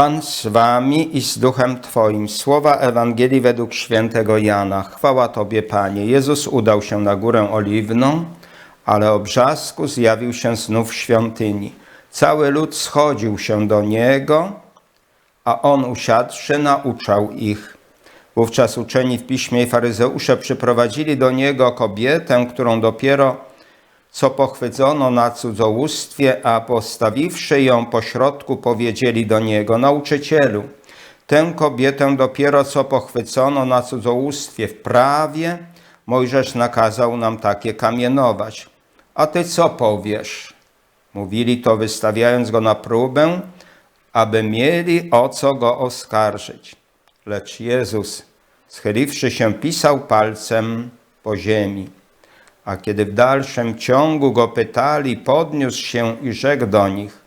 Pan z wami i z duchem Twoim. Słowa Ewangelii według świętego Jana. Chwała Tobie, Panie. Jezus udał się na górę oliwną, ale o brzasku zjawił się znów w świątyni. Cały lud schodził się do Niego, a On usiadłszy nauczał ich. Wówczas uczeni w piśmie i faryzeusze przyprowadzili do Niego kobietę, którą dopiero co pochwycono na cudzołóstwie, a postawiwszy ją pośrodku, powiedzieli do niego: Nauczycielu, tę kobietę dopiero co pochwycono na cudzołóstwie w prawie, Mojżesz nakazał nam takie kamienować. A ty co powiesz? Mówili to, wystawiając go na próbę, aby mieli o co go oskarżyć. Lecz Jezus, schyliwszy się, pisał palcem po ziemi. A kiedy w dalszym ciągu go pytali, podniósł się i rzekł do nich: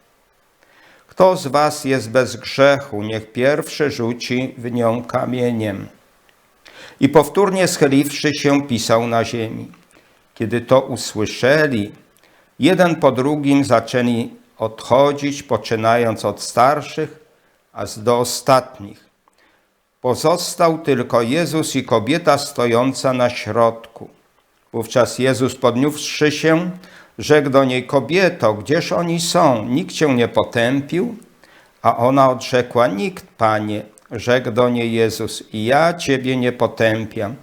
Kto z was jest bez grzechu, niech pierwszy rzuci w nią kamieniem. I powtórnie schyliwszy się, pisał na ziemi. Kiedy to usłyszeli, jeden po drugim zaczęli odchodzić, poczynając od starszych, aż do ostatnich. Pozostał tylko Jezus i kobieta stojąca na środku. Wówczas Jezus podniósłszy się, rzekł do niej, kobieto, gdzież oni są? Nikt cię nie potępił? A ona odrzekła, nikt, Panie. Rzekł do niej Jezus, ja Ciebie nie potępiam.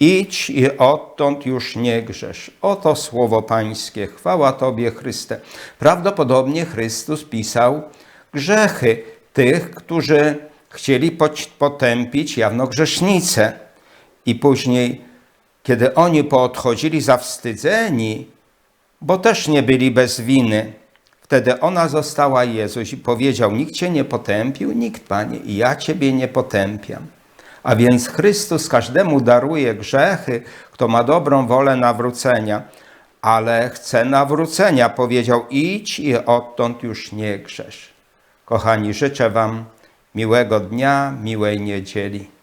Idź i odtąd już nie grzesz. Oto słowo Pańskie. Chwała Tobie, Chryste. Prawdopodobnie Chrystus pisał grzechy tych, którzy chcieli potępić jawno grzesznicę. I później kiedy oni poodchodzili zawstydzeni, bo też nie byli bez winy, wtedy ona została Jezus i powiedział: Nikt cię nie potępił, nikt, panie, i ja ciebie nie potępiam. A więc Chrystus każdemu daruje grzechy, kto ma dobrą wolę nawrócenia, ale chce nawrócenia. Powiedział: Idź i odtąd już nie grzesz. Kochani, życzę Wam miłego dnia, miłej niedzieli.